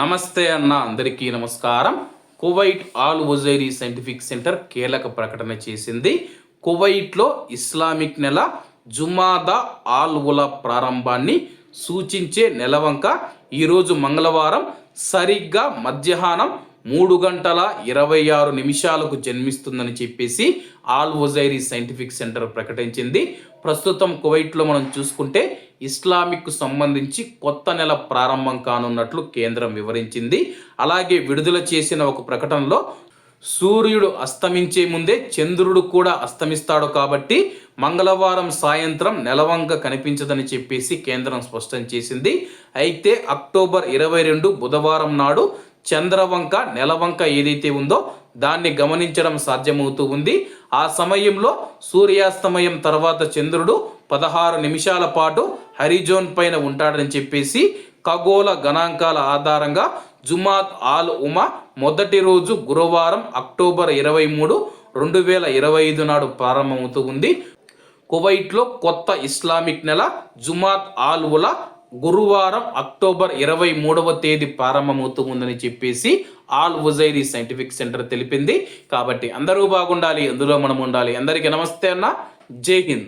నమస్తే అన్న అందరికీ నమస్కారం. Kuwait Al Ujairi scientific centre కీలక ప్రకటన చేసింది. కువైట్లో ఇస్లామిక్ నెల జుమాదా ఆల్ ఉలా ప్రారంభాన్ని సూచించే నెలవంక ఈరోజు మంగళవారం సరిగ్గా మధ్యాహ్నం మూడు గంటల ఇరవై ఆరు నిమిషాలకు జన్మిస్తుందని చెప్పేసి ఆల్ ఒజైరీ సైంటిఫిక్ సెంటర్ ప్రకటించింది. ప్రస్తుతం కువైట్లో మనం చూసుకుంటే ఇస్లామిక్ సంబంధించి కొత్త నెల ప్రారంభం కానున్నట్లు కేంద్రం వివరించింది. అలాగే విడుదల చేసిన ఒక ప్రకటనలో సూర్యుడు అస్తమించే ముందే చంద్రుడు కూడా అస్తమిస్తాడు కాబట్టి మంగళవారం సాయంత్రం నెలవంక కనిపించదని చెప్పేసి కేంద్రం స్పష్టం చేసింది. అయితే అక్టోబర్ ఇరవై రెండు బుధవారం నాడు చంద్రవంక నెలవంక ఏదైతే ఉందో దాన్ని గమనించడం సాధ్యమవుతూ ఉంది. ఆ సమయంలో సూర్యాస్తమయం తర్వాత చంద్రుడు పదహారు నిమిషాల పాటు హరిజోన్ పైన ఉంటాడని చెప్పేసి ఖగోళ గణాంకాల ఆధారంగా జుమాత్ ఆల్ ఉమా మొదటి రోజు గురువారం అక్టోబర్ ఇరవై మూడు రెండు వేల ఇరవై ఐదు నాడు ప్రారంభమవుతూ ఉంది. కువైట్లో కొత్త ఇస్లామిక్ నెల జుమాత్ ఆల్ ఉలా గురువారం అక్టోబర్ ఇరవై మూడవ తేదీ ప్రారంభమవుతూ ఉందని చెప్పేసి ఆల్ ఉజైరీ సైంటిఫిక్ సెంటర్ తెలిపింది. కాబట్టి అందరూ బాగుండాలి అందులో మనం ఉండాలి. అందరికీ నమస్తే అన్న. జై హింద్.